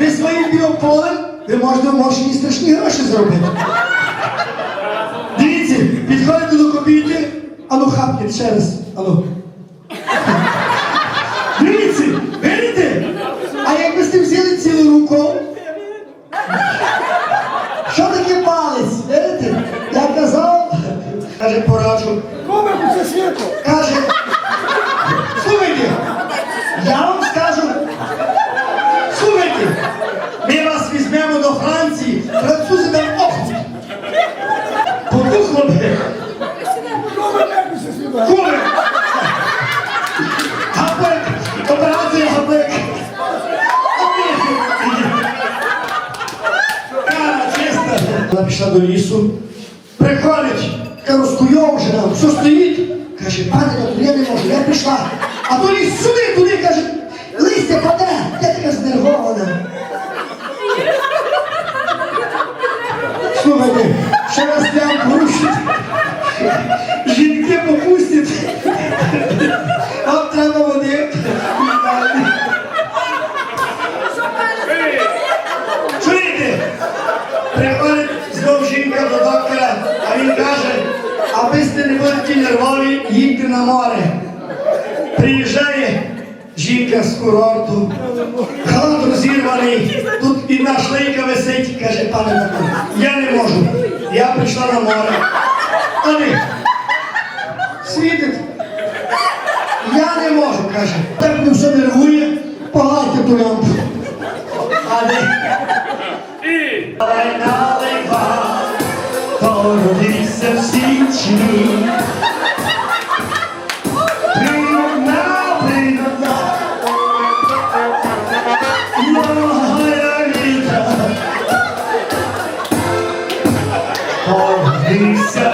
ви своїм біополем ви можете мощні страшні гроші заробити. Дивіться, підходите до копійки, ану хапніть ще раз. Ану. Вона пішла до лісу, приходить, така розкуйовжена, все стоїть. Каже, пане, я не можу, я пішла. А то ліс сюди, туди, каже, листя паде, я така знервована. Слухайте, ще раз я порушить. Доктора, а він каже, аби сте не були нервові, їдьте на море. Приїжджає жінка з курорту, халат розірваний, тут і шлейка висить, каже, пане доктор, я не можу. Я прийшла на море. А ви світить. Я не можу, каже. Так мене все нервує, погладьте ту лямпу. А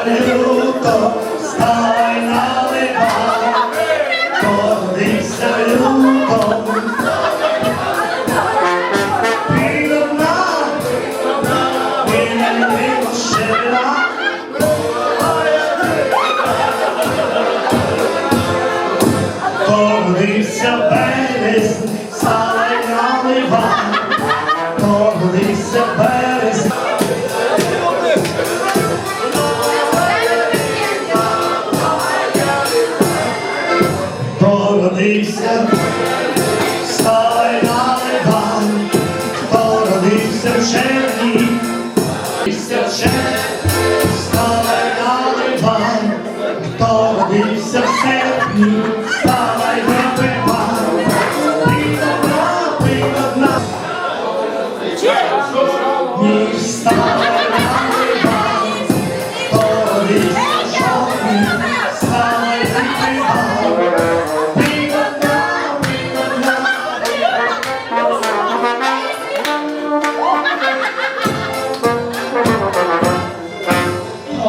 моя люто, вставай наливай, погодився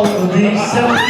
Oh,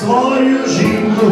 свою жінку,